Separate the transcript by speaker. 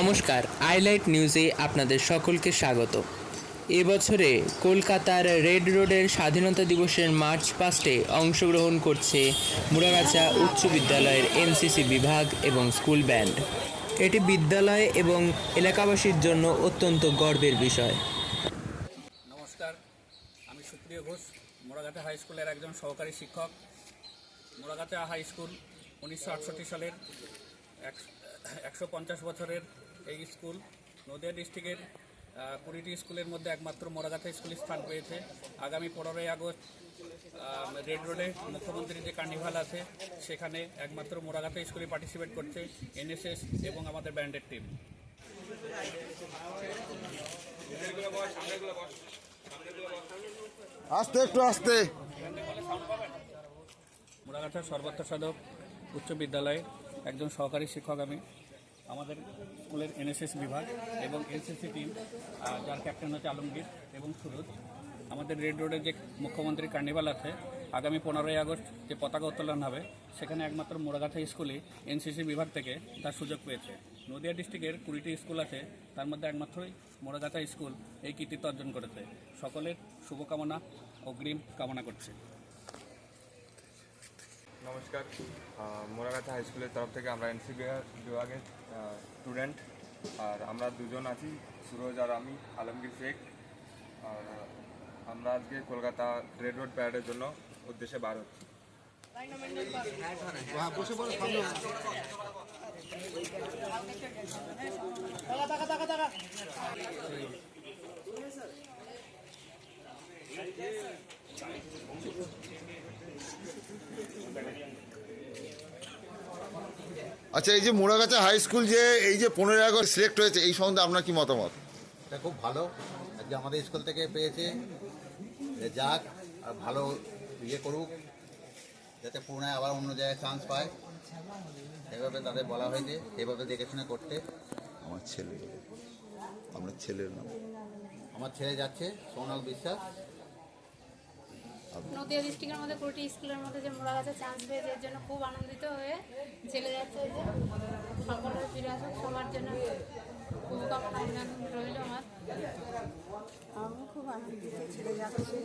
Speaker 1: নমস্কার, আইলাইট নিউজে আপনাদের সকলকে স্বাগত। এবছরে কলকাতার রেড রোডের স্বাধীনতা দিবসের মার্চ পাস্টে অংশগ্রহণ করছে মুরাগাছা উচ্চ বিদ্যালয়ের এনসিসি বিভাগ এবং স্কুল ব্যান্ড। এটি বিদ্যালয় এবং এলাকাবাসীর জন্য অত্যন্ত গর্বের বিষয়।
Speaker 2: নমস্কার, আমি সুপ্রিয় ঘোষ, মোড়াগাছা হাই স্কুলের একজন সহকারী শিক্ষক। মোড়াগাছা হাই স্কুল উনিশশো আটষট্টি সালের একশো পঞ্চাশ বছরের এই স্কুল। নদিয়া ডিস্ট্রিক্টের কুড়িটি স্কুলের মধ্যে একমাত্র মোড়াগাছা স্কুল স্থান পেয়েছে। আগামী পনেরোই আগস্ট রেড রোডে মুখ্যমন্ত্রীর যে কার্নিভাল আছে সেখানে একমাত্র মোড়াগাছা স্কুলে পার্টিসিপেট করছে এনএসএস এবং আমাদের ব্যান্ডের টিম
Speaker 3: আস্তে একটু আস্তে।
Speaker 2: মোড়াগাছার সর্বত্র সাধক উচ্চ বিদ্যালয়ে একজন সহকারী শিক্ষক আমি, আমাদের স্কুলের এনএসএস বিভাগ এবং এনসিসি টিম যার ক্যাপ্টেন হচ্ছে আলমগীর এবং সুরজ। আমাদের রেড রোডে যে মুখ্যমন্ত্রী কার্নিভাল আছে, আগামী পনেরোই আগস্ট যে পতাকা উত্তোলন হবে, সেখানে একমাত্র মোড়াগাছা স্কুলে এনসিসি বিভাগ থেকে তার সুযোগ পেয়েছে। নদিয়া ডিস্ট্রিক্টের কুড়িটি স্কুল আছে, তার মধ্যে একমাত্রই মোড়াগাছা স্কুল এই কৃতিত্ব অর্জন করেছে। সকলের শুভকামনা অগ্রিম কামনা করছে।
Speaker 4: নমস্কার। মোরাগাছা হাই স্কুলের তরফ থেকে আমরা এনসি বিভাগের স্টুডেন্ট আর আমরা দুজন আছি সুরজ আর আমি আলমগীর শেখ। আর আমরা আজকে কলকাতা রেড রোড প্যারেডের জন্য উদ্দেশ্যে বার হচ্ছি।
Speaker 3: আচ্ছা এই যে মোড়াগাছা হাই স্কুল যে এই যে পনেরোই আগস্ট সিলেক্ট হয়েছে এই সম্বন্ধে আপনার কি মতামত?
Speaker 5: এটা খুব ভালো। আজকে আমাদের স্কুল থেকে পেয়েছে। যাক আর ভালো ইয়ে করুক যাতে পুনরায় আবার অন্য জায়গায় চান্স পায়। এভাবে তাদের বলা হয়েছে এভাবে দেখে শুনে করতে।
Speaker 3: আমার ছেলে আমার ছেলের নাম।
Speaker 5: আমার ছেলে যাচ্ছে সৌনক বিশ্বাস।
Speaker 6: নদিয়া ডিস্ট্রিক্টের মধ্যে, কুড়িটি স্কুলের মধ্যে যে মোড়া গাছে চান্স পেয়েছে এর জন্য খুব আনন্দিত হয়ে ছেলে যাচ্ছে যে সকলের ফিরে আসুক সবার জন্য আমার।
Speaker 7: আমি খুব আনন্দিত, ছেলে যাচ্ছে